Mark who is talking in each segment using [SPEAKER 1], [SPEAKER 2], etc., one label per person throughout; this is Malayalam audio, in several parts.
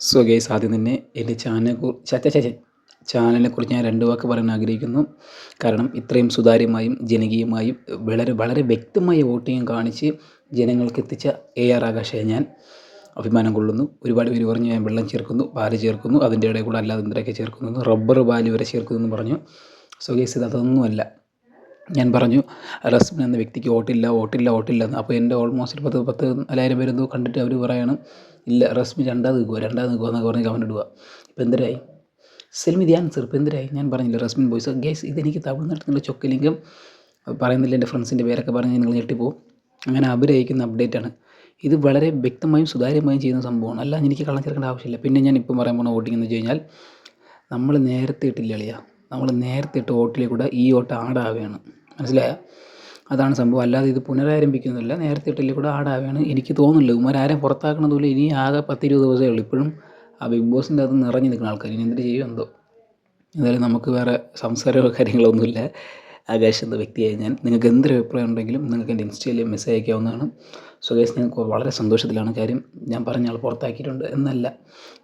[SPEAKER 1] സോ ഗൈസ് ആദ്യം തന്നെ എന്റെ ചാനലിനെ കുറിച്ച് ചാനലിനെ കുറിച്ച് ഞാൻ രണ്ട് വാക്ക് പറയാൻ ആഗ്രഹിക്കുന്നു. കാരണം ഇത്രയും സുതാര്യമായും ജനകീയമായും വളരെ വളരെ വ്യക്തമായ വോട്ടിങ് കാണിച്ച് ജനങ്ങൾക്ക് എത്തിച്ച എ ആർ ആകാശയെ ഞാൻ അഭിമാനം കൊള്ളുന്നു. ഒരുപാട് പേര് പറഞ്ഞു ഞാൻ വെള്ളം ചേർക്കുന്നു പാൽ ചേർക്കുന്നു അതിന്റെ ഇടയിൽ കൂടെ അല്ലാതെ എന്തൊക്കെ ചേർക്കുന്നു റബ്ബർ പാൽ വരെ ചേർക്കുന്നു എന്ന് പറഞ്ഞു. സോ ഗൈസ് ഇത് അതൊന്നുമല്ല. ഞാൻ പറഞ്ഞു റസ്മിൻ എന്ന വ്യക്തിക്ക് വോട്ടില്ല വോട്ടില്ല വോട്ടില്ല എന്ന്. അപ്പോൾ എന്റെ ഓൾമോസ്റ്റ് പത്ത് പത്ത് നാലായിരം പേരെന്തോ കണ്ടിട്ട് അവർ പറയാണ് ഇല്ല റസ്മി രണ്ടാമത് നിൽക്കുക രണ്ടാമത് നിൽക്കുക എന്നൊക്കെ പറഞ്ഞ് കമന്റ് ഇടുക ഇപ്പോൾ എന്തരായി സെൽമി ധ്യാൻ സർ ഇപ്പോൾ എന്തിനായി? ഞാൻ പറഞ്ഞില്ല റസ്മിൻ ബോയ്സ് ഗേസ് ഇതെനിക്ക് തമിഴ്നാട്ടിൽ നിന്നുള്ള ചൊക്കലിംഗം പറയുന്നില്ല എന്റെ ഫ്രണ്ട്സിന്റെ പേരൊക്കെ പറഞ്ഞ് നിങ്ങൾ ഞെട്ടിപ്പോവും. അങ്ങനെ അവരയക്കുന്ന അപ്ഡേറ്റാണ് ഇത് വളരെ വ്യക്തമായും സുതാര്യമായും ചെയ്യുന്ന സംഭവമാണ്. അല്ല എനിക്ക് കള്ളം ചേർക്കേണ്ട ആവശ്യമില്ല. പിന്നെ ഞാൻ ഇപ്പം പറയാൻ പോകുന്ന വോട്ടിംഗ് എന്ന് വെച്ച് കഴിഞ്ഞാൽ നമ്മൾ നേരത്തെ ഇട്ടില്ല അളിയ നമ്മൾ നേരത്തെ ഇട്ട് വോട്ടിലേക്കൂടെ ഈ വോട്ട് ആടാവുകയാണ് മനസ്സിലായോ? അതാണ് സംഭവം. അല്ലാതെ ഇത് പുനരാരംഭിക്കുന്നില്ല നേരത്തെ ഇട്ടില്ല കൂടെ ആടാവുകയാണ് എനിക്ക് തോന്നുന്നില്ല ഇവന്മാരാരും പുറത്താക്കണതുപോലെ ഇനി ആകെ പത്തിരുപത് ദിവസമേ ഉള്ളൂ. ഇപ്പോഴും ആ ബിഗ് ബോസിന്റെ അത് നിറഞ്ഞു നിൽക്കുന്ന ആൾക്കാർ ഇനി എന്തിട്ട് ചെയ്യും എന്തോ. എന്തായാലും നമുക്ക് വേറെ സംസാരമോ കാര്യങ്ങളൊന്നുമില്ല ആകാശ് എന്ന വ്യക്തിയായി ഞാൻ. നിങ്ങൾക്ക് എന്തൊരു അഭിപ്രായം ഉണ്ടെങ്കിലും നിങ്ങൾക്ക് എന്റെ ഇൻസ്റ്റയിൽ മെസ്സേജ് അയക്കാവുന്നതാണ്. സോ നിങ്ങൾക്ക് വളരെ സന്തോഷത്തിലാണ് കാര്യം. ഞാൻ പറഞ്ഞ ആൾ പുറത്താക്കിയിട്ടുണ്ട് എന്നല്ല.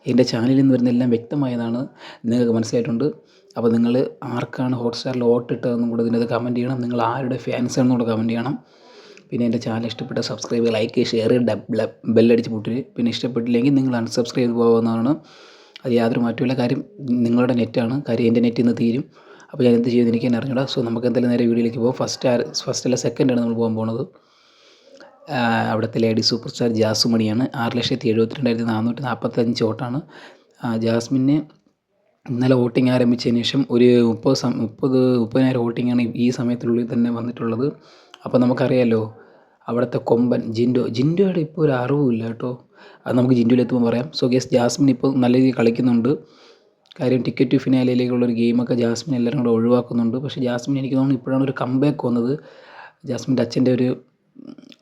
[SPEAKER 1] എന്റെ ചാനലിൽ നിന്ന് വരുന്നെല്ലാം വ്യക്തമായതാണ്. നിങ്ങൾക്ക് മനസ്സിലായിട്ടുണ്ട്. അപ്പോൾ നിങ്ങൾ ആർക്കാണ് ഹോട്ട്സ്റ്റാറിൽ ഓട്ടിട്ടതെന്നും കൂടെ ഇതിനകത്ത് കമന്റ് ചെയ്യണം. നിങ്ങൾ ആരുടെ ഫാൻസ് ആണെന്നും കൂടെ കമന്റ് ചെയ്യണം. പിന്നെ എന്റെ ചാനൽ ഇഷ്ടപ്പെട്ട സബ്സ്ക്രൈബ് ലൈക്ക് ഷെയർ ബെല്ലടിച്ച് പൊട്ടി പിന്നെ ഇഷ്ടപ്പെട്ടില്ലെങ്കിൽ നിങ്ങൾ അൺസബ്സ്ക്രൈബ് പോകുന്നതാണ് അത് യാതൊരു മാറ്റമില്ല കാര്യം നിങ്ങളുടെ നെറ്റാണ് കാര്യം എന്റെ നെറ്റ് ഇന്ന് തീരും. അപ്പോൾ ഞാൻ എന്ത് ചെയ്യുമെന്ന് എനിക്ക് തന്നെ അറിഞ്ഞൂടാ. സോ നമുക്ക് എന്തായാലും നേരെ വീഡിയോയിലേക്ക് പോകും ഫസ്റ്റ് ഫസ്റ്റ് അല്ല സെക്കൻഡാണ് നമ്മൾ പോകാൻ പോകുന്നത് അവിടുത്തെ ലേഡി സൂപ്പർ സ്റ്റാർ ജാസുമണിയാണ്. ആറ് ലക്ഷത്തി എഴുപത്തി രണ്ടായിരത്തി നാനൂറ്റി നാൽപ്പത്തഞ്ച് വോട്ടാണ്. ജാസ്മിന് ഇന്നലെ വോട്ടിംഗ് ആരംഭിച്ചതിന് ശേഷം ഒരു മുപ്പത് സം മുപ്പത് മുപ്പതിനായിരം വോട്ടിങ്ങാണ് ഈ സമയത്തിനുള്ളിൽ തന്നെ വന്നിട്ടുള്ളത്. അപ്പോൾ നമുക്കറിയാമല്ലോ അവിടുത്തെ കൊമ്പൻ ജിൻഡോ ജിൻഡോയുടെ ഇപ്പോൾ ഒരു അറിവുമില്ല കേട്ടോ. അത് നമുക്ക് ജിൻഡോയിലെത്തുമ്പോൾ പറയാം. സോ ഗസ് ജാസ്മിൻ ഇപ്പോൾ നല്ല രീതിയിൽ കളിക്കുന്നുണ്ട്. കാര്യം ടിക്കറ്റ് ഫിനാലയിലേക്കുള്ള ഒരു ഗെയിമൊക്കെ ജാസ്മിൻ എല്ലാവരും കൂടെ ഒഴിവാക്കുന്നുണ്ട്. പക്ഷേ ജാസ്മിൻ എനിക്ക് തോന്നുന്നു ഇപ്പോഴാണ് ഒരു കംബാക്ക് വന്നത്. ജാസ്മിന്റെ അച്ഛന്റെ ഒരു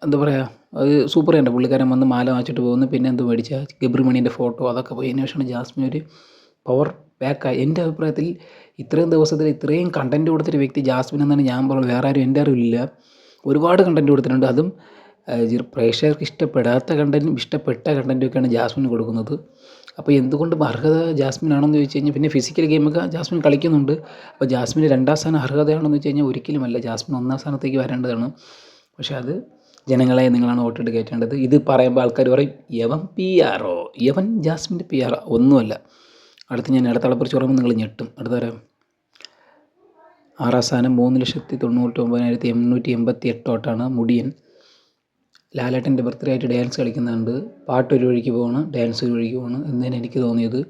[SPEAKER 1] എന്താ പറയുക അത് സൂപ്പർ ചെയ്യേണ്ട പുള്ളിക്കാരൻ വന്ന് മാല വാങ്ങിച്ചിട്ട് പോകുന്നു. പിന്നെ എന്ത് മേടിച്ച? ഗബ്രിമണീന്റെ ഫോട്ടോ അതൊക്കെ പോയി. അതിന് ശേഷമാണ് ജാസ്മിൻ ഒരു പവർ ബാക്കായി എന്റെ അഭിപ്രായത്തിൽ ഇത്രയും ദിവസത്തിൽ ഇത്രയും കണ്ടന്റ് കൊടുത്തൊരു വ്യക്തി ജാസ്മിൻ എന്നാണ് ഞാൻ പറയുന്നത് വേറെ ആരും എന്റെ അറിവില്ല ഒരുപാട് കണ്ടന്റ് കൊടുത്തിട്ടുണ്ട്. അതും പ്രേക്ഷകർക്ക് ഇഷ്ടപ്പെടാത്ത കണ്ടന്റും ഇഷ്ടപ്പെട്ട കണ്ടന്റും ഒക്കെയാണ് ജാസ്മിൻ കൊടുക്കുന്നത്. അപ്പോൾ എന്തുകൊണ്ടും അർഹത ജാസ്മിൻ ആണെന്ന് ചോദിച്ചു കഴിഞ്ഞാൽ പിന്നെ ഫിസിക്കൽ ഗെയിമൊക്കെ ജാസ്മിൻ കളിക്കുന്നുണ്ട്. അപ്പോൾ ജാസ്മിന്റെ രണ്ടാം സ്ഥാനം അർഹതയാണെന്ന് വെച്ച് കഴിഞ്ഞാൽ ഒരിക്കലുമല്ല. ജാസ്മിൻ ഒന്നാം സ്ഥാനത്തേക്ക് വരേണ്ടതാണ്. പക്ഷേ അത് ജനങ്ങളെ നിങ്ങളാണ് വോട്ടിട്ട് കയറ്റേണ്ടത്. ഇത് പറയുമ്പോൾ ആൾക്കാർ പറയും യവൻ പി ആറോ യവൻ ജാസ്മിന്റെ പി ആറോ ഒന്നുമല്ല. അടുത്ത് ഞാൻ ഇടത്തളപ്പുറച്ച് പറയുമ്പോൾ നിങ്ങൾ ഞെട്ടും. അടുത്ത തരാം. ആറാം സ്ഥാനം മൂന്ന് ലക്ഷത്തി തൊണ്ണൂറ്റി ഒമ്പതിനായിരത്തി എണ്ണൂറ്റി എൺപത്തി എട്ട് വോട്ടാണ് മുടിയൻ. ലാലേട്ടന്റെ ബർത്ത്ഡേ ആയിട്ട് ഡാൻസ് കളിക്കുന്നുണ്ട്. പാട്ട് ഒരു വഴിക്ക് പോകണം ഡാൻസ് ഒരു വഴിക്ക് പോകണം എന്നതിന് എനിക്ക് തോന്നിയത്.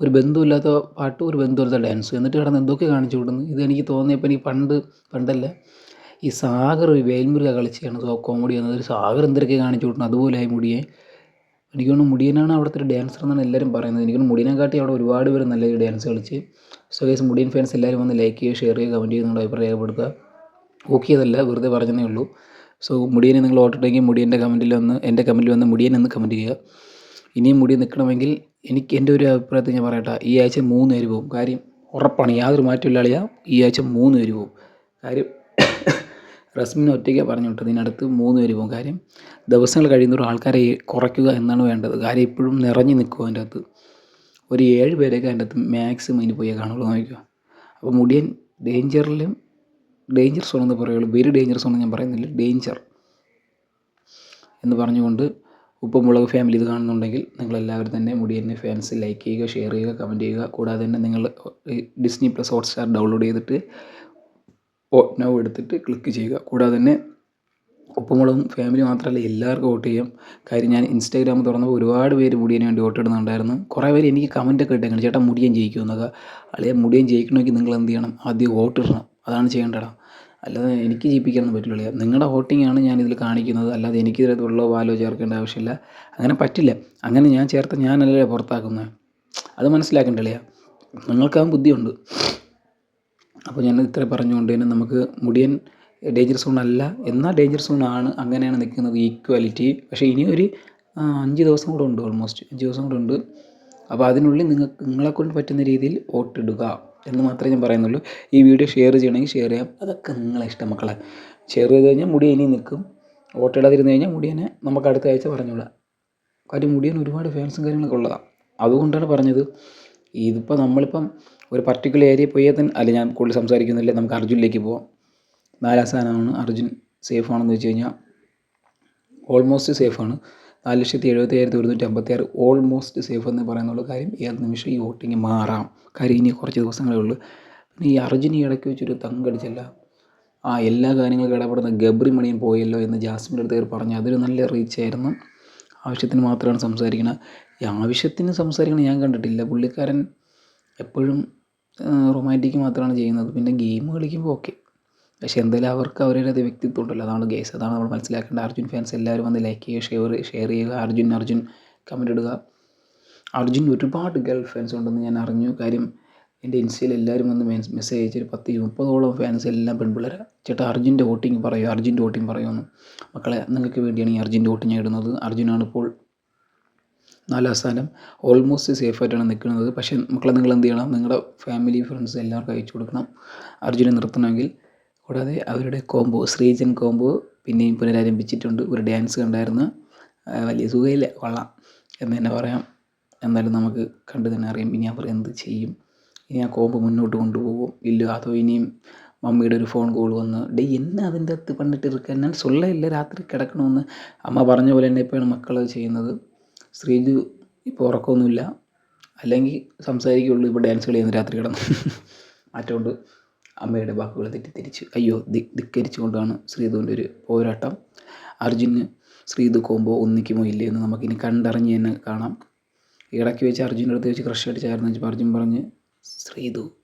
[SPEAKER 1] ഒരു ബന്ധമില്ലാത്ത പാട്ട് ഒരു ബന്ധമില്ലാത്ത ഡാൻസ് എന്നിട്ട് കിടന്ന് എന്തൊക്കെ കാണിച്ചു വിടുന്നു? ഇത് എനിക്ക് തോന്നിയപ്പോൾ എനിക്ക് പണ്ട് പണ്ടല്ല ഈ സാഗർ വേൽമുരുക കളിച്ചാണ് കോമഡി എന്നത് സാഗർ എന്തൊക്കെ കാണിച്ചു വിടുന്നു? അതുപോലെയായി മുടിയെ എനിക്ക് തോന്നുന്നു മുടിയനാണ് അവിടുത്തെ ഒരു ഡാൻസർ എന്നാണ് എല്ലാവരും പറയുന്നത്. എനിക്ക് മുടിയനെ കാട്ടി അവിടെ ഒരുപാട് പേര് നല്ല ഡാൻസ് കളിച്ച്. സോ ഗൈസ് മുടിയൻ ഫാൻസ് എല്ലാവരും വന്ന് ലൈക്ക് ചെയ്യുക ഷെയർ ചെയ്യുക കമന്റ് ചെയ്യുക നിങ്ങളുടെ അഭിപ്രായം രേഖപ്പെടുത്തുക. ഓക്കിയതല്ല വെറുതെ പറഞ്ഞതേ ഉള്ളൂ. സോ മുടിയനെ നിങ്ങൾ ഓട്ടിട്ടെങ്കിൽ മുടിയന്റെ കമന്റിൽ വന്ന് എന്റെ കമന്റിൽ വന്ന് മുടിയൻ എന്ന് കമന്റ് ചെയ്യുക. ഇനിയും മുടി നിൽക്കണമെങ്കിൽ എനിക്ക് എന്റെ ഒരു അഭിപ്രായത്തിൽ ഞാൻ പറയട്ടെ ഈ ആഴ്ച മൂന്ന് പേര് പോകും. കാര്യം ഉറപ്പാണ് യാതൊരു മാറ്റമില്ല അളിയാ ഈ ആഴ്ച മൂന്ന് പേര് പോകും. കാര്യം റസ്മിനെ ഒറ്റയ്ക്ക് പറഞ്ഞു വിട്ടത്. ഇതിനടുത്ത് മൂന്ന് പേര് പോകും. കാര്യം ദിവസങ്ങൾ കഴിയുന്നതോറും ആൾക്കാരെ കുറയ്ക്കുക എന്നാണ് വേണ്ടത്. കാര്യം ഇപ്പോഴും നിറഞ്ഞു നിൽക്കുക അതിന്റെ അകത്ത്. ഒരു ഏഴ് പേരൊക്കെ അതിന്റെ അകത്ത് മാക്സിമം ഇനി പോയേ കാണുള്ളൂ നോക്കുക അപ്പോൾ മുടിയൻ ഡേഞ്ചറിലും ഡേഞ്ചർ സോൺ എന്ന് പറയുള്ളൂ. വെരി ഡേഞ്ചർ സോൺ ഞാൻ പറയുന്നില്ല. ഡേഞ്ചർ എന്ന് പറഞ്ഞുകൊണ്ട് ഉപ്പുമുളക് ഫാമിലി ഇത് കാണുന്നുണ്ടെങ്കിൽ നിങ്ങളെല്ലാവരും തന്നെ മുടിയനെ ഫാൻസ് ലൈക്ക് ചെയ്യുക ഷെയർ ചെയ്യുക കമന്റ് ചെയ്യുക. കൂടാതെ തന്നെ നിങ്ങൾ ഡിസ്നി പ്ലസ് ഹോട്ട്സ്റ്റാർ ഡൗൺലോഡ് ചെയ്തിട്ട് നൗ എടുത്തിട്ട് ക്ലിക്ക് ചെയ്യുക. കൂടാതെ തന്നെ ഉപ്പുമുളകും ഫാമിലി മാത്രമല്ല എല്ലാവർക്കും വോട്ട് ചെയ്യാം. കാര്യം ഞാൻ ഇൻസ്റ്റാഗ്രാം തുറന്നപ്പോൾ ഒരുപാട് പേര് മുടിയന് വേണ്ടി വോട്ട് ഇടുന്നുണ്ടായിരുന്നു. കുറേ പേര് എനിക്ക് കമന്റൊക്കെ ഇട്ടേക്കണം. ചേട്ടാ മുടിയൻ ജയിക്കുമെന്നൊക്കെ അല്ലെ മുടിയൻ ജയിക്കണമെങ്കിൽ നിങ്ങൾ എന്ത് ചെയ്യണം? ആദ്യം വോട്ട് ഇടണം. അതാണ് ചെയ്യേണ്ടത്. അല്ലാതെ എനിക്ക് ജയിപ്പിക്കാനൊന്നും പറ്റില്ല. നിങ്ങളുടെ വോട്ടിംഗ് ആണ് ഞാൻ ഇതിൽ കാണിക്കുന്നത്. അല്ലാതെ എനിക്ക് ഇതിനകത്ത് വെള്ളമോ പാലോ ചേർക്കേണ്ട ആവശ്യമില്ല. അങ്ങനെ പറ്റില്ല. അങ്ങനെ ഞാൻ ചേർത്ത ഞാനല്ലേ പുറത്താക്കുന്നത്. അത് മനസ്സിലാക്കേണ്ടല്ലേ നിങ്ങൾക്കാവും ബുദ്ധിയുണ്ട്. അപ്പോൾ ഞാൻ ഇത്ര പറഞ്ഞുകൊണ്ട് തന്നെ നമുക്ക് മുടിയൻ ഡേഞ്ചർ സോൺ അല്ല. എന്നാൽ ഡേഞ്ചർ സോൺ ആണ് അങ്ങനെയാണ് നിൽക്കുന്നത് ഈക്വാലിറ്റി പക്ഷേ ഇനി ഒരു അഞ്ച് ദിവസം കൂടെ ഉണ്ട് ഓൾമോസ്റ്റ് അഞ്ച് ദിവസം കൂടെ ഉണ്ട്. അപ്പോൾ അതിനുള്ളിൽ നിങ്ങൾക്ക് നിങ്ങളെക്കൊണ്ട് പറ്റുന്ന രീതിയിൽ വോട്ടിടുക എന്ന് മാത്രമേ ഞാൻ പറയുന്നുള്ളൂ. ഈ വീഡിയോ ഷെയർ ചെയ്യണമെങ്കിൽ ഷെയർ ചെയ്യാം. അതൊക്കെ നിങ്ങളെ ഇഷ്ടം മക്കളെ. ഷെയർ ചെയ്ത് കഴിഞ്ഞാൽ മുടി ഇനി നിൽക്കും. വോട്ടിടാതിരുന്ന് കഴിഞ്ഞാൽ മുടിയനെ നമുക്ക് അടുത്ത ആഴ്ച പറഞ്ഞോളാം. കാര്യം മുടിയൻ ഒരുപാട് ഫാൻസും കാര്യങ്ങളൊക്കെ ഉള്ളതാണ് അതുകൊണ്ടാണ് പറഞ്ഞത്. ഇതിപ്പോൾ നമ്മളിപ്പം ഒരു പർട്ടിക്കുലർ ഏരിയ പോയാൽ തന്നെ അല്ല ഞാൻ കൂടുതൽ സംസാരിക്കുന്നില്ല. നമുക്ക് അർജുനിലേക്ക് പോവാം. നാലാം സ്ഥാനമാണ് അർജുൻ. സേഫ് ആണെന്ന് വെച്ച് കഴിഞ്ഞാൽ ഓൾമോസ്റ്റ് സേഫാണ് നാല് ലക്ഷത്തി എഴുപത്തയ്യായിരത്തി ഒരുന്നൂറ്റി അമ്പത്തി ആറ് ഓൾമോസ്റ്റ് സേഫ് എന്ന് പറയുന്നുള്ള കാര്യം ഏത് നിമിഷം ഈ വോട്ടിങ് മാറാം. കാര്യം ഇനി കുറച്ച് ദിവസങ്ങളേ ഉള്ളൂ. പിന്നെ ഈ അർജുൻ ഈ ഇടയ്ക്ക് വെച്ചൊരു തങ്കടിച്ചല്ല. ആ എല്ലാ കാര്യങ്ങൾക്കും ഇടപെടുന്ന ഗബ്രി മണിയൻ പോയല്ലോ എന്ന് ജാസ്മിന്റെ അടുത്ത് കയറി പറഞ്ഞു. അതൊരു നല്ല റീച്ചായിരുന്നു ആവശ്യത്തിന് മാത്രമാണ് സംസാരിക്കുന്നത് ഈ ആവശ്യത്തിന് സംസാരിക്കണത് ഞാൻ കണ്ടിട്ടില്ല. പുള്ളിക്കാരൻ എപ്പോഴും റൊമാന്റിക് മാത്രമാണ് ചെയ്യുന്നത്. പിന്നെ ഗെയിം കളിക്കുമ്പോൾ ഓക്കെ പക്ഷേ എന്തായാലും അവർക്ക് അവരുടേത് വ്യക്തിത്വം ഉണ്ടല്ലോ. അതാണ് ഗെയ്സ് അതാണ് നമ്മൾ മനസ്സിലാക്കേണ്ടത്. അർജുൻ ഫാൻസ് എല്ലാവരും വന്ന് ലൈക്ക് ചെയ്യുക ഷെയർ ഷെയർ ചെയ്യുക. അർജുൻ അർജുൻ കമന്റ് ഇടുക. അർജുൻ ഒരുപാട് ഗേൾ ഫാൻസ് ഉണ്ടെന്ന് ഞാൻ അറിഞ്ഞു. കാര്യം എന്റെ ഇൻസ്റ്റയിൽ എല്ലാവരും വന്ന് മെസ്സേജ് അയച്ചൊരു പത്ത് മുപ്പതോളം ഫാൻസ് എല്ലാം പെൺപിള്ളേരാണ് ചേട്ടാ അർജുന്റെ വോട്ടിങ് പറയൂ അർജുന്റെ വോട്ടിങ് പറയുമെന്ന് മക്കളെ നിങ്ങൾക്ക് വേണ്ടിയാണ് ഈ അർജുന്റെ വോട്ടിങ് ഞാൻ ഇടുന്നത്. അർജുനാണ് ഇപ്പോൾ നാലാം സ്ഥാനം. ഓൾമോസ്റ്റ് സേഫ് ആയിട്ടാണ് നിൽക്കുന്നത്. പക്ഷേ മക്കളെ നിങ്ങൾ എന്ത് ചെയ്യണം? നിങ്ങളുടെ ഫാമിലി ഫ്രണ്ട്സ് എല്ലാവർക്കും അയച്ചു കൊടുക്കണം. അർജുനെ നിർത്തണമെങ്കിൽ. കൂടാതെ അവരുടെ കോംബോ ശ്രീജൻ കോംബോ പിന്നെയും പുനരാരംഭിച്ചിട്ടുണ്ട്. ഒരു ഡാൻസ് കണ്ടായിരുന്നു. വലിയ സുഖമില്ല കൊള്ളാം. എന്ന് തന്നെ പറയാം. എന്നാലും നമുക്ക് കണ്ടു തന്നെ അറിയാം ഇനി അവർ എന്ത് ചെയ്യും. ഇനി ആ കോമ്പ് മുന്നോട്ട് കൊണ്ടുപോകും. ഇല്ല അതോ ഇനിയും മമ്മിയുടെ ഒരു ഫോൺ കോൾ വന്ന് ഡേ എന്നെ അതിന്റെ അകത്ത് പണ്ടിട്ട് ഞാൻ സൊല്ലയില്ല രാത്രി കിടക്കണമെന്ന്. അമ്മ പറഞ്ഞ പോലെ തന്നെ ഇപ്പോഴാണ് മക്കൾ ചെയ്യുന്നത്. ശ്രീജു ഇപ്പോൾ ഉറക്കമൊന്നുമില്ല. അല്ലെങ്കിൽ സംസാരിക്കുകയുള്ളൂ ഇപ്പോൾ ഡാൻസ് കളി രാത്രി കിടന്ന്. മാറ്റമുണ്ട് അമ്മയുടെ വാക്കുകൾ തെറ്റിദ്ധരിച്ച് അയ്യോ ധി ധിക്കരിച്ചുകൊണ്ടാണ് ശ്രീധുവിന്റെ ഒരു പോരാട്ടം. അർജുന് ശ്രീധു കോമ്പോ ഒന്നിക്കുമോ ഇല്ലേ എന്ന് നമുക്കിനി കണ്ടറിഞ്ഞ് തന്നെ കാണാം. ഇടയ്ക്ക് വെച്ച് അർജുന്റെ അടുത്ത് വെച്ച് ക്രഷ് അടിച്ചായിരുന്നു വെച്ചപ്പോൾ അർജുൻ പറഞ്ഞ് ശ്രീധു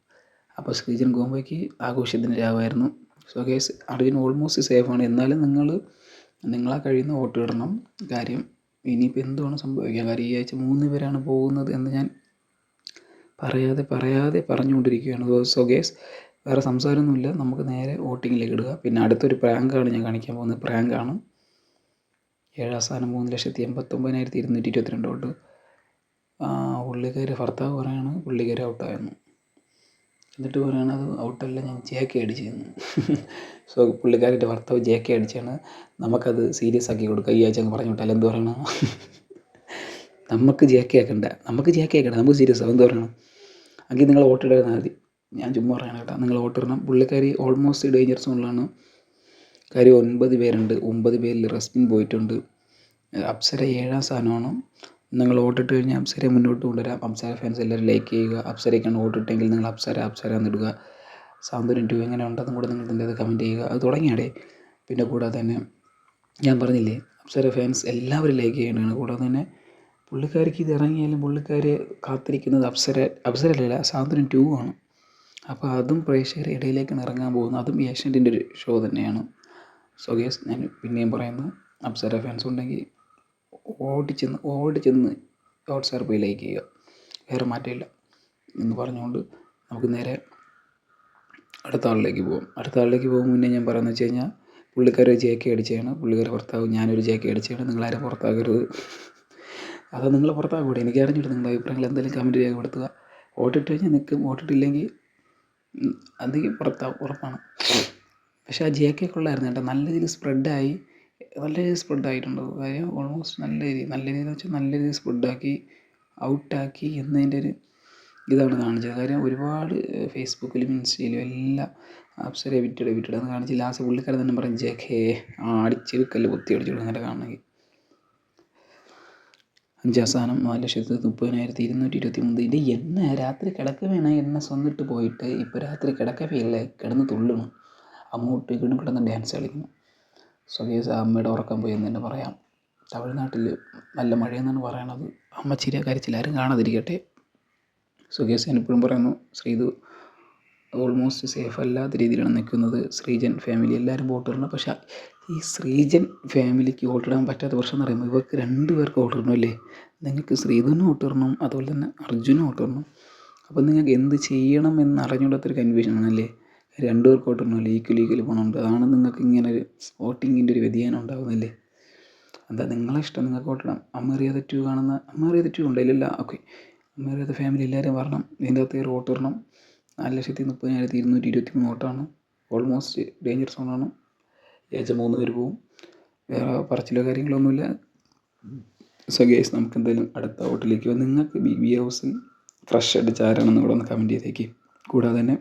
[SPEAKER 1] അപ്പോൾ ശ്രീജൻ കോമ്പോയ്ക്ക് ആഘോഷത്തിന്റെ രാവായിരുന്നു. സോ കേസ് അർജുൻ ഓൾമോസ്റ്റ് സേഫാണ് എന്നാലും നിങ്ങൾ നിങ്ങളാ കഴിയുന്ന വോട്ട് ഇടണം. കാര്യം ഇനിയിപ്പോൾ എന്തുവാണ് സംഭവിക്കുക കാര്യം ഈ ആഴ്ച മൂന്ന് പേരാണ് പോകുന്നത് എന്ന് ഞാൻ പറയാതെ പറയാതെ പറഞ്ഞുകൊണ്ടിരിക്കുകയാണ്. സോ ഗേസ് വേറെ സംസാരമൊന്നുമില്ല. നമുക്ക് നേരെ വോട്ടിങ്ങിലേക്ക് ഇടുക. പിന്നെ അടുത്തൊരു പ്രാങ്കാണ് ഞാൻ കാണിക്കാൻ പോകുന്നത്. പ്രാങ്കാണ്. ഏഴാം സ്ഥാനം മൂന്ന് ലക്ഷത്തി എൺപത്തൊമ്പതിനായിരത്തി ഇരുന്നൂറ്റി ഇരുപത്തിരണ്ട് വോട്ട്. പുള്ളിക്കാരി ഭർത്താവ് പറയാണ് പുള്ളിക്കാരി ഔട്ടായിരുന്നു എന്നിട്ട് പറയുകയാണ് അത് ഔട്ടല്ല ഞാൻ ജെ കെ അടിച്ചതെന്ന് സോ പുള്ളിക്കാരിന്റെ ഭർത്താവ് ജെ കെ അടിച്ചാണ് നമുക്കത് സീരിയസ് ആക്കി കൊടുക്കുക ഈ ആഴ്ച അങ്ങ് പറഞ്ഞു വിട്ടാൽ എന്ത് പറയണം? നമുക്ക് ജെ കെ ആക്കണ്ട നമുക്ക് ജെ കെ ആക്കണ്ട നമുക്ക് സീരിയസ് ആവും. എന്ത് പറയണം? എങ്കിൽ നിങ്ങൾ വോട്ടിടാൻ മതി. ഞാൻ ചുമ്മാ പറയണം കേട്ടോ നിങ്ങൾ വോട്ടിടണം പുള്ളിക്കാരി ഓൾമോസ്റ്റ് ഡേഞ്ചർ സോണിലാണ് കാര്യം ഒൻപത് പേരുണ്ട് ഒമ്പത് പേരിൽ റസ്മിൻ പോയിട്ടുണ്ട്. അപ്സര ഏഴാം സ്ഥാനമാണ്. നിങ്ങൾ വോട്ടിട്ട് കഴിഞ്ഞാൽ അപ്സരയെ മുന്നോട്ട് കൊണ്ടുവരാം. അപ്സര ഫാൻസ് എല്ലാവരും ലൈക്ക് ചെയ്യുക. അപ്സരയ്ക്കാണ് വോട്ടിട്ടെങ്കിൽ നിങ്ങൾ അപ്സര അപ്സര എന്നിടുക സാന്ത്വനം ടു എങ്ങനെ ഉണ്ടെന്നും കൂടെ നിങ്ങൾ ഇതിന്റെ കമന്റ് ചെയ്യുക. അത് തുടങ്ങിയാടേ. പിന്നെ കൂടാതെ തന്നെ ഞാൻ പറഞ്ഞില്ലേ അപ്സര ഫാൻസ് എല്ലാവരും ലൈക്ക് ചെയ്യേണ്ടതാണ്. കൂടാതെ തന്നെ പുള്ളിക്കാരിക്ക് ഇത് ഇറങ്ങിയാലും പുള്ളിക്കാർ കാത്തിരിക്കുന്നത് അപ്സര അപ്സരല്ല സാന്ത്വനം ടു ആണ്. അപ്പോൾ അതും പ്രേക്ഷകരുടെ ഇടയിലേക്കാണ് ഇറങ്ങാൻ പോകുന്നത് അതും ഏഷ്യന്റിന്റെ ഒരു ഷോ തന്നെയാണ്. സോ ഗേസ് ഞാൻ പിന്നെയും പറയുന്നു അപ്സര ഫാൻസ് ഉണ്ടെങ്കിൽ ഓടിച്ചെന്ന് ഓടിച്ചെന്ന് വാട്സാപ്പ് പോയി ലൈക്ക് ചെയ്യുക. വേറെ മാറ്റമില്ല എന്ന് പറഞ്ഞുകൊണ്ട് നമുക്ക് നേരെ അടുത്ത ആളിലേക്ക് പോകും അടുത്ത ആളിലേക്ക് പോകും മുന്നേ ഞാൻ പറയുന്നത് വെച്ച് കഴിഞ്ഞാൽ പുള്ളിക്കാരെ ഒരു കെ അടിച്ചാണ് പുള്ളിക്കാർ പുറത്താവും ഞാനൊരു ജേക്കെ അടിച്ചാണ് നിങ്ങളാരും പുറത്താകരുത്. അത് നിങ്ങൾ പുറത്താകൂടെ എനിക്ക് അറിഞ്ഞിട്ട് നിങ്ങളുടെ അഭിപ്രായങ്ങൾ. എന്തെങ്കിലും കമന്റ് രേഖപ്പെടുത്തുക. വോട്ടിട്ട് കഴിഞ്ഞാൽ നിൽക്കും. വോട്ടിട്ടില്ലെങ്കിൽ അധികം പുറത്താവും ഉറപ്പാണ്. പക്ഷേ ആ ജേക്കെ കൊള്ളായിരുന്നു കേട്ടോ. നല്ല രീതിയിൽ സ്പ്രെഡായി നല്ല രീതിയിൽ സ്പ്രെഡായിട്ടുണ്ടാവും കാര്യം ഓൾമോസ്റ്റ് നല്ല രീതി നല്ല രീതിയിൽ വെച്ചാൽ നല്ല രീതിയിൽ സ്പ്രെഡാക്കി ഔട്ടാക്കി എന്നതിന്റെ ഒരു ഇതാണ് കാണിച്ചത്. കാര്യം ഒരുപാട് ഫേസ്ബുക്കിലും ഇൻസ്റ്റയിലും എല്ലാം ആപ്പ്സിലും എവിറ്റഡ് എവിറ്റഡ് എന്ന് കാണിച്ച് ലാസ്റ്റ് പുള്ളിക്കാരൻ തന്നെ പറയും ജെ കെ ആ അടിച്ചെടുക്കൽ പൊത്തി അടിച്ചിടും അങ്ങനെ കാണണമെങ്കിൽ അഞ്ചാം സ്ഥാനം നാല് ലക്ഷത്തി മുപ്പതിനായിരത്തി ഇരുന്നൂറ്റി ഇരുപത്തി മൂന്ന് ഇത് എന്നെ രാത്രി കിടക്കവേണ എന്നെ സ്വന്നിട്ട് പോയിട്ട് ഇപ്പോൾ രാത്രി കിടക്കവേ ഇല്ലേ കിടന്ന് തുള്ളണം അങ്ങോട്ടും ഇങ്ങോട്ടും കിടന്ന് ഡാൻസ് കളിക്കുന്നു. സ്വദേശ അമ്മയുടെ ഉറക്കം പോയി എന്ന് തന്നെ പറയാം. തമിഴ്നാട്ടിൽ നല്ല മഴയെന്നാണ് പറയണത്. അമ്മ ചിരിയ കരച്ചിൽ ആരും കാണാതിരിക്കട്ടെ. സുകേഷ് ഞാൻ ഇപ്പോഴും പറയുന്നു ശ്രീതു ഓൾമോസ്റ്റ് സേഫ് അല്ലാത്ത രീതിയിലാണ് നിൽക്കുന്നത്. ശ്രീജൻ ഫാമിലി എല്ലാവരും വോട്ട് പക്ഷേ ഈ ശ്രീജൻ ഫാമിലിക്ക് വോട്ട് പറ്റാത്ത പ്രശ്നം എന്ന് പറയുമ്പോൾ ഇവർക്ക് രണ്ട് പേർക്ക് വോട്ട് അല്ലേ? നിങ്ങൾക്ക് ശ്രീധുവിന് വോട്ട് അതുപോലെ തന്നെ അർജുനും വോട്ട് അപ്പോൾ നിങ്ങൾക്ക് എന്ത് ചെയ്യണം എന്ന് കൺഫ്യൂഷൻ ആണല്ലേ രണ്ട് പേർക്ക് വോട്ട് ഇടണമല്ലേ ഈക്വൽ ഈക്വൽ പോകണമുണ്ട് അതാണ് നിങ്ങൾക്ക് ഇങ്ങനെ ഒരു വോട്ടിങ്ങിന്റെ ഒരു വ്യതിയാനം ഉണ്ടാകുന്നില്ലേ എന്താ നിങ്ങളെ ഇഷ്ടം നിങ്ങൾക്ക് വോട്ടിടാം. അമ്മ അറിയാതെ ടു കാണുന്ന അമ്മ അറിയാതെ ടു ഇല്ലല്ല. ഓക്കെ അമ്മ അറിയാതെ ഫാമിലി എല്ലാവരും വരണം. ഇതിന്റെ അകത്ത് കയറി ഇടണം നാല് ലക്ഷത്തി മുപ്പതിനായിരത്തി ഇരുന്നൂറ്റി ഇരുപത്തി മൂന്ന് വോട്ടാണ് ഓൾമോസ്റ്റ് ഡേഞ്ചർ സോണാണ് ഏജ മൂന്ന് പേര് പോവും. വേറെ പറച്ചിലോ കാര്യങ്ങളൊന്നുമില്ല സോ ഗേസ് നമുക്ക് എന്തായാലും അടുത്ത ഓട്ടിലേക്ക് പോകാം നിങ്ങൾക്ക് ബി ബി ഹൗസിൽ ഫ്രഷ് ആയിട്ട് ചാരണം ആരാണെന്ന് കൂടെ ഒന്ന് കമന്റ് ചെയ്തേക്ക്. കൂടാതെ തന്നെ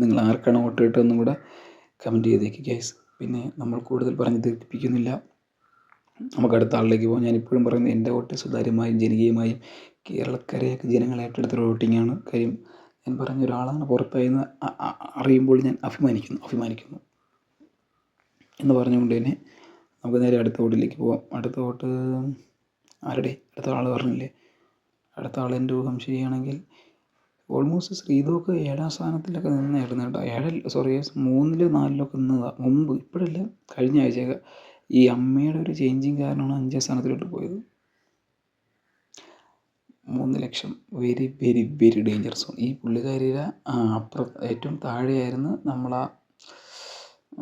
[SPEAKER 1] നിങ്ങൾ ആർക്കാണ് വോട്ട് കിട്ടുമെന്നും കൂടെ കമന്റ് ചെയ്തേക്ക് ഗൈസ് പിന്നെ നമ്മൾ കൂടുതൽ പറഞ്ഞ് ദീർഘിപ്പിക്കുന്നില്ല. നമുക്ക് അടുത്ത ആളിലേക്ക് പോകാം. ഞാൻ ഇപ്പോഴും പറയുന്നത് എന്റെ വോട്ട് സുതാര്യമായും ജനകീയമായും കേരളക്കരയൊക്കെ ജനങ്ങൾ ഏറ്റെടുത്തൊരു വോട്ടിങ്ങാണ്. കാര്യം ഞാൻ പറഞ്ഞ ഒരാളാണ് പുറത്തായെന്ന് അറിയുമ്പോൾ ഞാൻ അഭിമാനിക്കുന്നു അഭിമാനിക്കുന്നു. എന്ന് പറഞ്ഞുകൊണ്ട് തന്നെ നമുക്ക് നേരെ അടുത്ത വോട്ടിലേക്ക് പോകാം. അടുത്ത വോട്ട് ആരുടെ? അടുത്ത ആൾ പറഞ്ഞില്ലേ? അടുത്ത ആൾ എന്റെ ഊഹം ശരിയാണെങ്കിൽ ഓൾമോസ്റ്റ് ശ്രീതുവൊക്കെ ഏഴാം സ്ഥാനത്തിലൊക്കെ നിന്നായിരുന്നു കേട്ടോ. ഏഴല്ല സോറി മൂന്നിൽ നാലിലൊക്കെ നിന്നതാണ് മുമ്പ് ഇപ്പോഴല്ല കഴിഞ്ഞ ആഴ്ചയൊക്കെ ഈ അമ്മയുടെ ഒരു ചേഞ്ചിങ് കാരണമാണ് അഞ്ചാം സ്ഥാനത്തിലോട്ട് പോയത്. മൂന്ന് ലക്ഷം. Very very very danger zone ഈ പുള്ളിക്കാരിയുടെ അപ്പുറം ഏറ്റവും താഴെയായിരുന്നു നമ്മളാ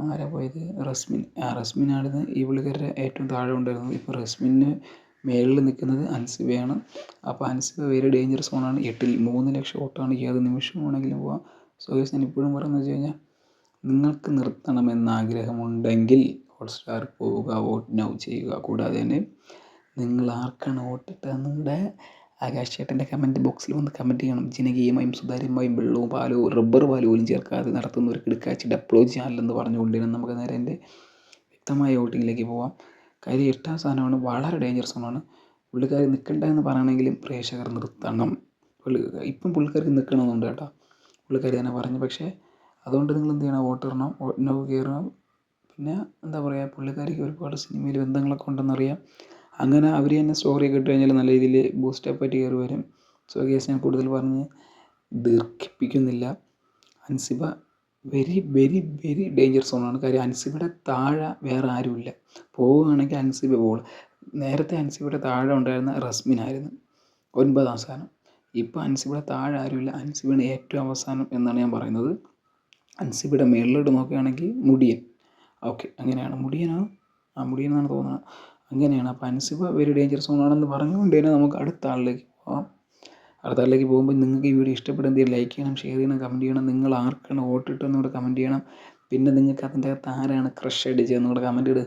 [SPEAKER 1] ആരാ പോയത്? റസ്മിൻ. ആ റസ്മിനായിരുന്നു ഈ പുള്ളിക്കാരുടെ ഏറ്റവും താഴെ ഉണ്ടായിരുന്നത് ഇപ്പോൾ റസ്മിന് മേളിൽ നിൽക്കുന്നത് അൻസിബയാണ്. അപ്പോൾ അൻസിബ വെരി ഡേഞ്ചർ സോണാണ് എട്ടിൽ മൂന്ന് ലക്ഷം വോട്ടാണ് ഏത് നിമിഷം വേണമെങ്കിലും പോവാം. സോ ഞാൻ ഇപ്പോഴും പറയുന്നത് വെച്ച് കഴിഞ്ഞാൽ നിങ്ങൾക്ക് നിർത്തണമെന്ന് ആഗ്രഹമുണ്ടെങ്കിൽ ഹോട്ട്സ്റ്റാർ പോവുക വോട്ട് നൗ ചെയ്യുക. കൂടാതെ തന്നെ നിങ്ങൾ ആർക്കാണ് വോട്ടിട്ടതെന്നും കൂടെ ആകാശ് ചേട്ടന്റെ കമന്റ് ബോക്സിൽ വന്ന് കമന്റ് ചെയ്യണം. ജനകീയമായും സുതാര്യമായും വെള്ളവും പാലോ റബ്ബർ പാലോ പോലും ചേർക്കാതെ നടത്തുന്ന ഒരു കിടക്കാച്ചി ഡപ്ലോ ചാനലെന്ന് പറഞ്ഞുകൊണ്ട് തന്നെ നമുക്ക് നേരെ എന്റെ വ്യക്തമായ വോട്ടിങ്ങിലേക്ക് പോവാം. കാര്യം എട്ടാം സ്ഥാനമാണ്. വളരെ ഡേഞ്ചറസ് സോണാണ് പുള്ളിക്കാർ നിൽക്കണ്ട എന്ന് പറയണമെങ്കിലും പ്രേക്ഷകർ നിർത്തണം. പുള്ളി ഇപ്പം പുള്ളിക്കാർക്ക് നിൽക്കണമെന്നുണ്ട് കേട്ടോ. പുള്ളിക്കാർ തന്നെ പറഞ്ഞു. പക്ഷേ അതുകൊണ്ട് നിങ്ങൾ എന്ത് ചെയ്യണം? വോട്ട് ഇടണം. നോ കയറണം പിന്നെ എന്താ പറയുക? പുള്ളിക്കാരിക്ക് ഒരുപാട് സിനിമയിൽ ബന്ധങ്ങളൊക്കെ ഉണ്ടെന്നറിയാം അങ്ങനെ അവർ തന്നെ സ്റ്റോറിയൊക്കെ ഇട്ട് കഴിഞ്ഞാൽ നല്ല രീതിയിൽ ബൂസ്റ്റപ്പ് ആയിട്ട് കയറി വരും. സോ കേസ് ഞാൻ കൂടുതൽ പറഞ്ഞ് ദീർഘിപ്പിക്കുന്നില്ല. Ansiba very very very danger സോണാണ്. കാര്യം അൻസിബയുടെ താഴെ വേറെ ആരുമില്ല. പോവുകയാണെങ്കിൽ അൻസിബ ബോൾ. നേരത്തെ അൻസിബയുടെ താഴെ ഉണ്ടായിരുന്ന റസ്മിനായിരുന്നു ഒൻപതാം സ്ഥാനം. ഇപ്പോൾ അൻസിബയുടെ താഴെ ആരുമില്ല. അൻസിബയാണ് ഏറ്റവും അവസാനം എന്നാണ് ഞാൻ പറയുന്നത്. അൻസിബയുടെ മേളിലോട്ട് നോക്കുകയാണെങ്കിൽ മുടിയൻ. ഓക്കെ അങ്ങനെയാണ്. മുടിയനാണ് ആ മുടിയൻ എന്നാണ് തോന്നുന്നത്. അങ്ങനെയാണ്. അപ്പോൾ അൻസിബ വെരി ഡേഞ്ചർ സോണാണെന്ന് പറഞ്ഞുകൊണ്ട് തന്നെ നമുക്ക് അടുത്ത ആളിലേക്ക് പോകാം അടുത്ത ആളിലേക്ക് പോകുമ്പോൾ നിങ്ങൾക്ക് ഈ വീഡിയോ ഇഷ്ടപ്പെടുന്നത് ലൈക്ക് ചെയ്യണം ഷെയർ ചെയ്യണം കമന്റ് ചെയ്യണം. നിങ്ങൾ ആർക്കാണ് വോട്ടിട്ടെന്ന് കൂടെ കമന്റ് ചെയ്യണം. പിന്നെ നിങ്ങൾക്ക് അതിന്റെ അകത്ത് ആരാണ് ക്രഷ് അടിച്ചതെന്ന് കൂടെ കമന്റ് ഇട്.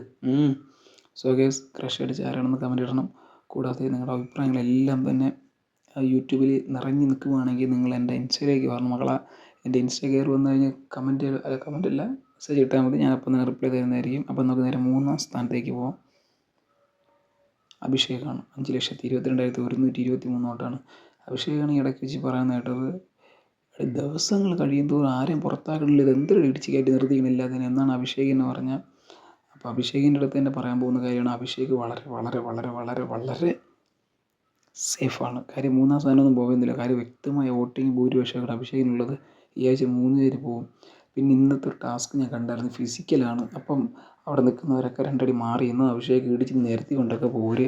[SPEAKER 1] സോ ഗേസ് ക്രഷ് അടിച്ച് ആരാണെന്ന് കമന്റ് ഇടണം. കൂടാതെ നിങ്ങളുടെ അഭിപ്രായങ്ങളെല്ലാം തന്നെ യൂട്യൂബിൽ നിറഞ്ഞു നിൽക്കുകയാണെങ്കിൽ നിങ്ങൾ എന്റെ ഇൻസ്റ്റയിലേക്ക് വരണം മകളെ എന്റെ ഇൻസ്റ്റ കയറി വന്നു കഴിഞ്ഞാൽ കമന്റ് അല്ല കമന്റ് അല്ല മെസ്സേജ് ഇട്ടാൽ മതി. ഞാൻ അപ്പം തന്നെ റിപ്ലൈ തരുന്നതായിരിക്കും. അപ്പം നമുക്ക് നേരെ മൂന്നാം സ്ഥാനത്തേക്ക് പോകാം അഭിഷേകാണ്. അഞ്ച് ലക്ഷത്തി ഇരുപത്തിരണ്ടായിരത്തി ഒരുന്നൂറ്റി ഇരുപത്തി മൂന്ന് നോട്ടാണ് അഭിഷേകാണ് ഇടയ്ക്ക് വെച്ച് പറയാൻ കേട്ടത്. ദിവസങ്ങൾ കഴിയുന്തോറും ആരെയും പുറത്താക്കണില്ല. ഇത് എന്തൊരു ഇടിച്ച് കയറ്റി നിർത്തിക്കണില്ല അതിന് എന്നാണ് അഭിഷേക് എന്ന് പറഞ്ഞാൽ അപ്പോൾ അഭിഷേകിന്റെ അടുത്ത് തന്നെ പറയാൻ പോകുന്ന കാര്യമാണ് അഭിഷേക് വളരെ വളരെ വളരെ വളരെ വളരെ സേഫാണ് കാര്യം മൂന്നാം സ്ഥാനമൊന്നും പോകുന്നില്ല കാര്യം വ്യക്തമായ വോട്ടിംഗ് ഭൂരിപക്ഷമാണ് അഭിഷേകിനുള്ളത്. ഈ ആഴ്ച മൂന്ന് പേര് പോകും പിന്നെ ഇന്നത്തെ ഒരു ടാസ്ക് ഞാൻ കണ്ടായിരുന്നു. ഫിസിക്കലാണ് അപ്പം അവിടെ നിൽക്കുന്നവരൊക്കെ രണ്ടടി മാറി ഇന്ന് അഭിഷേക് ഇടിച്ച് നിരത്തി കൊണ്ടൊക്കെ പോര്.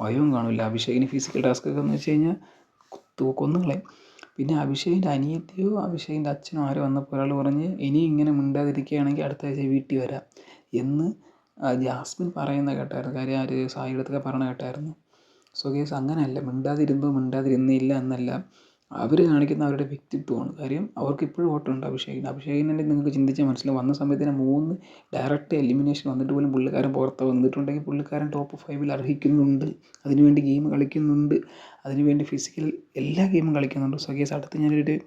[SPEAKER 1] ഭയവും കാണില്ല. അഭിഷേകിന് ഫിസിക്കൽ ടാസ്ക് ഒക്കെ എന്ന് വെച്ച് കഴിഞ്ഞാൽ കുത്തു കൊന്നുകളയും പിന്നെ അഭിഷേകിന്റെ അനിയത്തിയോ അഭിഷേകിന്റെ അച്ഛനോ ആരോ വന്നപ്പോൾ ഒരാൾ പറഞ്ഞ് ഇനി ഇങ്ങനെ മിണ്ടാതിരിക്കുകയാണെങ്കിൽ അടുത്ത ആഴ്ച വീട്ടിൽ വരാം. എന്ന് ജാസ്മിൻ പറയുന്ന കേട്ടായിരുന്നു. കാര്യം ആര് സായിയുടെ അടുത്തൊക്കെ പറയുന്ന കേട്ടായിരുന്നു. സോ കേസ് അങ്ങനെയല്ല. മിണ്ടാതിരുന്നു മിണ്ടാതിരുന്നില്ല എന്നല്ല. അവർ കാണിക്കുന്ന അവരുടെ വ്യക്തിത്വമാണ്. കാര്യം അവർക്ക് ഇപ്പോഴും വോട്ടുണ്ട് അഭിഷേകിന്. അഭിഷേകിനെ നിങ്ങൾക്ക് ചിന്തിച്ചാൽ മനസ്സിലാവും. വന്ന സമയത്ത് തന്നെ മൂന്ന് ഡയറക്റ്റ് എലിമിനേഷൻ വന്നിട്ട് പോലും പുള്ളിക്കാരൻ പുറത്ത് വന്നിട്ടുണ്ടെങ്കിൽ പുള്ളിക്കാരൻ ടോപ്പ് ഫൈവിൽ അർഹിക്കുന്നുണ്ട്. അതിനുവേണ്ടി ഗെയിം കളിക്കുന്നുണ്ട്. അതിനുവേണ്ടി ഫിസിക്കൽ എല്ലാ ഗെയിമും കളിക്കുന്നുണ്ട്. സോ കേസ് അടുത്ത് ഞാനൊരു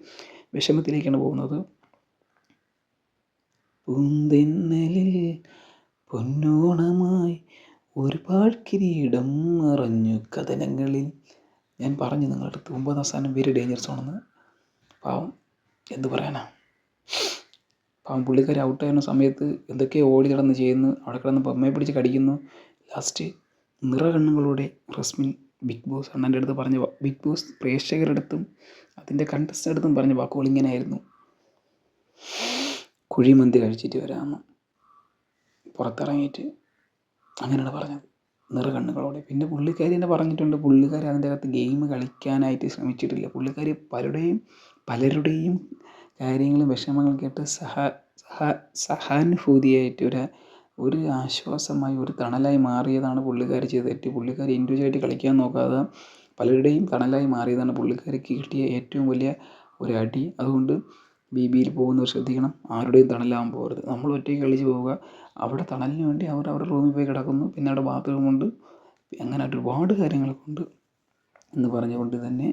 [SPEAKER 1] വിഷമത്തിലേക്കാണ് പോകുന്നത്. പൂന്തെന്നലിൽ പൊന്നോണമായി ഒരുപാട് കിരീടം മറഞ്ഞു കഥനങ്ങളിൽ ഞാൻ പറഞ്ഞു നിങ്ങളുടെ അടുത്ത് ഒമ്പതാം സ്ഥാനം വെരി ഡേഞ്ചർ സോണെന്ന് പാവം എന്ത് പറയാനാ? പാവം പുള്ളിക്കാരി ഔട്ടായിരുന്ന സമയത്ത് എന്തൊക്കെയോ ഓടി കിടന്ന് ചെയ്യുന്നു. അവിടെ കിടന്ന് പമ്മയെ പിടിച്ച് കടിക്കുന്നു. ലാസ്റ്റ് നിറകണ്ണുകളോടെ റസ്മിൻ ബിഗ് ബോസ് അണ്ണന്റെ അടുത്ത് പറഞ്ഞ ബിഗ് ബോസ് പ്രേക്ഷകരുടെ അടുത്തും അതിന്റെ കണ്ടസ്റ്റന്റെ അടുത്തും പറഞ്ഞ വാക്കുകൾ ഇങ്ങനെയായിരുന്നു. കുഴിമന്തി കഴിച്ചിട്ട് വരാമെന്ന്. പുറത്തിറങ്ങിയിട്ട് അങ്ങനെയാണ് പറഞ്ഞത്. നിറകണ്ണുകളോടെ. പിന്നെ പുള്ളിക്കാരി തന്നെ പറഞ്ഞിട്ടുണ്ട് പുള്ളിക്കാരി അതിന്റെ അകത്ത് ഗെയിം കളിക്കാനായിട്ട് ശ്രമിച്ചിട്ടില്ല. പുള്ളിക്കാരി പലരുടെയും പലരുടെയും കാര്യങ്ങളും വിഷമങ്ങളും കേട്ട് സഹ സഹ സഹാനുഭൂതിയായിട്ട് ഒരു ഒരു ആശ്വാസമായി ഒരു തണലായി മാറിയതാണ് പുള്ളിക്കാരി ചെയ്ത തെറ്റ്. പുള്ളിക്കാരി ഇൻഡിവിജ്വലായിട്ട് കളിക്കാൻ നോക്കാതെ പലരുടെയും തണലായി മാറിയതാണ് പുള്ളിക്കാരിക്ക് കിട്ടിയ ഏറ്റവും വലിയ ഒരു അടി. അതുകൊണ്ട് ബി ബിയിൽ പോകുന്നവർ ശ്രദ്ധിക്കണം. ആരുടെയും തണലാകാൻ പോകരുത്. നമ്മൾ ഒറ്റയ്ക്ക് കളിച്ച് പോവുക. അവിടെ തണലിന് വേണ്ടി അവർ അവരുടെ റൂമിൽ പോയി കിടക്കുന്നു. പിന്നെ അവിടെ ബാത്റൂമുണ്ട് അങ്ങനെ ഒരുപാട് കാര്യങ്ങളൊക്കെ ഉണ്ട് എന്ന് പറഞ്ഞുകൊണ്ട് തന്നെ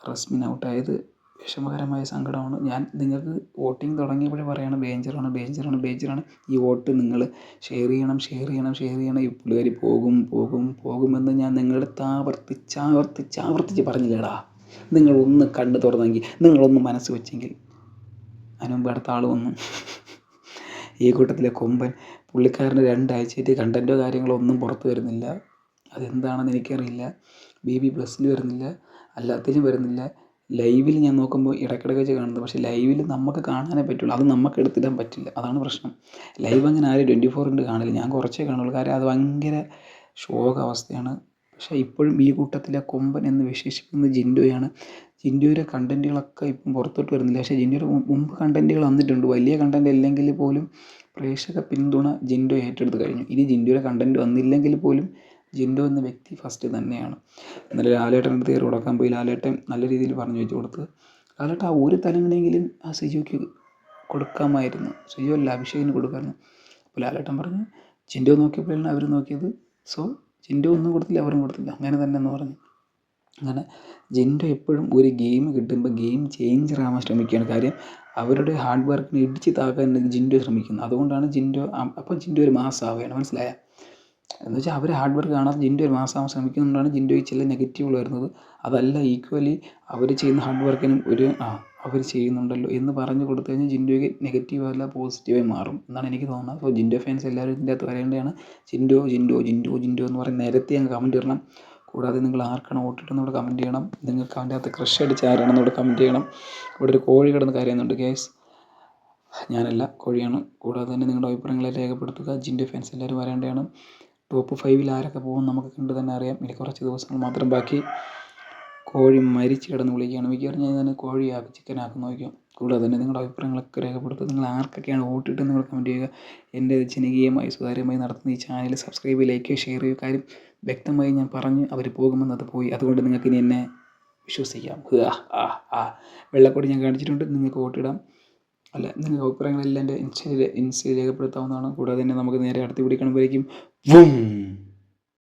[SPEAKER 1] റസ്മിൻ ഔട്ടായത്. വിഷമകരമായ സങ്കടമാണ്. ഞാൻ നിങ്ങൾക്ക് വോട്ടിംഗ് തുടങ്ങിയപ്പോഴേ പറയണം ഡേഞ്ചറാണ് ഡേഞ്ചറാണ് ഡേഞ്ചറാണ് ഈ വോട്ട് നിങ്ങൾ ഷെയർ ചെയ്യണം ഷെയർ ചെയ്യണം ഷെയർ ചെയ്യണം. ഈ പുള്ളിക്കാരി പോകും പോകും പോകുമെന്ന് ഞാൻ നിങ്ങളുടെ താവർത്തിച്ചാവർത്തിച്ചാവർത്തിച്ച് പറഞ്ഞില്ലേടാ. നിങ്ങൾ ഒന്ന് കണ്ണ് തുറന്നെങ്കിൽ നിങ്ങളൊന്ന് മനസ്സ് വെച്ചെങ്കിൽ അതിന് അടുത്ത ആൾ വന്നു. ഈ കൂട്ടത്തിലെ കൊമ്പൻ പുള്ളിക്കാരന് രണ്ടാഴ്ചയായിട്ട് കണ്ടന്റോ കാര്യങ്ങളോ ഒന്നും പുറത്ത് വരുന്നില്ല. അതെന്താണെന്ന് എനിക്കറിയില്ല. ബി ബി പ്ലസ്സിൽ വരുന്നില്ല. അല്ലാത്തതിലും വരുന്നില്ല. ലൈവിൽ ഞാൻ നോക്കുമ്പോൾ ഇടയ്ക്കിടയ്ക്ക് വെച്ച് കാണുന്നത്. പക്ഷേ ലൈവിൽ നമുക്ക് കാണാനേ പറ്റുള്ളൂ. അത് നമുക്ക് എടുത്തിടാൻ പറ്റില്ല. അതാണ് പ്രശ്നം. ലൈവ് അങ്ങനെ ആരും ട്വന്റി ഫോർ ഇന്റു കാണില്ല. ഞാൻ കുറച്ചേ കാണുള്ളൂ. കാര്യം അത് ഭയങ്കര ശോക അവസ്ഥയാണ് പക്ഷേ ഇപ്പോഴും ഈ കൂട്ടത്തിലെ കൊമ്പൻ എന്ന് വിശേഷിപ്പിക്കുന്നത് ജിൻഡോയാണ്. ജിൻഡോയുടെ കണ്ടന്റുകളൊക്കെ ഇപ്പം പുറത്തോട്ട് വരുന്നില്ല. പക്ഷേ ജിൻഡോയുടെ മുമ്പ് കണ്ടന്റുകൾ വന്നിട്ടുണ്ട്. വലിയ കണ്ടന്റ് അല്ലെങ്കിൽ പോലും പ്രേക്ഷക പിന്തുണ ജിൻഡോ ഏറ്റെടുത്ത് കഴിഞ്ഞു. ഇനി ജിൻഡോയുടെ കണ്ടന്റ് വന്നില്ലെങ്കിൽ പോലും ജിൻഡോ എന്ന വ്യക്തി ഫസ്റ്റ് തന്നെയാണ്. ഇന്നലെ ലാലേട്ടൻ അടുത്ത് കയറി ഉടക്കാൻ പോയി. ലാലേട്ടൻ നല്ല രീതിയിൽ പറഞ്ഞു വെച്ച് കൊടുത്ത്. ലാലേട്ടൻ ആ ഒരു തലങ്ങളെങ്കിലും ആ സിജുക്ക് കൊടുക്കാമായിരുന്നു. സിജു അല്ല അഭിഷേകിന് കൊടുക്കാമായിരുന്നു. അപ്പോൾ ലാലേട്ടൻ പറഞ്ഞു ജിൻഡോ നോക്കിയപ്പോഴാണ് അവർ നോക്കിയത്. സോ ജിൻഡോ ഒന്നും കൊടുത്തില്ല അവരും കൊടുത്തില്ല. അങ്ങനെ തന്നെ എന്ന് പറഞ്ഞു. അങ്ങനെ ജിൻഡോ എപ്പോഴും ഒരു ഗെയിം കിട്ടുമ്പോൾ ഗെയിം ചേഞ്ച് ആവാൻ ശ്രമിക്കുകയാണ്. കാര്യം അവരുടെ ഹാർഡ് വർക്കിനെ ഇടിച്ച് താക്കാൻ ജിൻഡോ ശ്രമിക്കുന്നു. അതുകൊണ്ടാണ് ജിൻഡോ അപ്പോൾ ജിൻഡോ ഒരു മാസമാവുകയാണ് മനസ്സിലായ? എന്ന് വെച്ചാൽ അവർ ഹാർഡ് വർക്ക് കാണാതെ ജിൻഡോ ഒരു മാസമാവാൻ ശ്രമിക്കുന്നതുകൊണ്ടാണ് ജിൻഡോയ്ക്ക് ചില നെഗറ്റീവുകൾ വരുന്നത്. അതല്ല ഈക്വലി അവർ ചെയ്യുന്ന ഹാർഡ് വർക്കിനും ഒരു ആ അവർ ചെയ്യുന്നുണ്ടല്ലോ എന്ന് പറഞ്ഞു കൊടുത്തു കഴിഞ്ഞാൽ ജിൻഡോയ്ക്ക് നെഗറ്റീവ് അല്ല പോസിറ്റീവായി മാറും എന്നാണ് എനിക്ക് തോന്നുന്നത്. അപ്പോൾ ജിൻഡോ ഫാൻസ് എല്ലാവരും ഇതിന്റെ അകത്ത് വരേണ്ടതാണ്. ജിൻഡോ ജിൻഡോ ജിൻഡോ ജിൻഡോ എന്ന് പറഞ്ഞ് നിരത്തി അങ്ങ് കമന്റ് ഇടണം. കൂടാതെ നിങ്ങൾ ആർക്കാണ് വോട്ടിട്ടെന്ന് ഇവിടെ കമന്റ് ചെയ്യണം. നിങ്ങൾക്ക് അവന്റെ അകത്ത് ക്രഷ് അടിച്ച് ആരാണെന്ന് ഇവിടെ കമന്റ് ചെയ്യണം. ഇവിടെ ഒരു കോഴി കിടന്ന് കരയുന്നുണ്ട് ഗൈസ് ഞാനല്ല കോഴിയാണ്. കൂടാതെ തന്നെ നിങ്ങളുടെ അഭിപ്രായങ്ങളെ രേഖപ്പെടുത്തുക. ജിൻഡോ ഫാൻസ് എല്ലാവരും വരേണ്ടതാണ്. ടോപ്പ് ഫൈവിൽ ആരൊക്കെ പോകും നമുക്ക് കണ്ടു തന്നെ അറിയാം. ഇനി കുറച്ച് ദിവസങ്ങൾ മാത്രം ബാക്കി. കോഴി മരിച്ച് കിടന്ന് വിളിക്കുകയാണ്. മിക്കവാറും ഞാൻ തന്നെ കോഴിയാക്കും ചിക്കനാക്കും നോക്കിയോ കൂടാതെ തന്നെ നിങ്ങളുടെ അഭിപ്രായങ്ങളൊക്കെ രേഖപ്പെടുത്തുക നിങ്ങൾ ആർക്കൊക്കെയാണ് വോട്ടിട്ട് നിങ്ങൾ കമന്റ് ചെയ്യുക. എന്റെ ജനകീയമായി സുതാര്യമായി നടത്തുന്ന ഈ ചാനൽ സബ്സ്ക്രൈബ് ലൈക്ക് ഷെയർ ചെയ്യുക. കാര്യം വ്യക്തമായി ഞാൻ പറഞ്ഞ് അവർ പോകുമെന്ന് അത് പോയി. അതുകൊണ്ട് നിങ്ങൾക്ക് ഇനി എന്നെ വിശ്വസിക്കാം. ആ ആ വെള്ളക്കോടി ഞാൻ കാണിച്ചിട്ടുണ്ട്. നിങ്ങൾക്ക് വോട്ടിടാം അല്ല നിങ്ങളുടെ അഭിപ്രായങ്ങളെല്ലാം എന്റെ ഇൻസ്റ്റയിൽ ഇൻസ്റ്റയിൽ രേഖപ്പെടുത്താവുന്നതാണ്. കൂടാതെ തന്നെ നമുക്ക് നേരെ അടുത്ത് പിടിക്കണമ്പോഴേക്കും വും!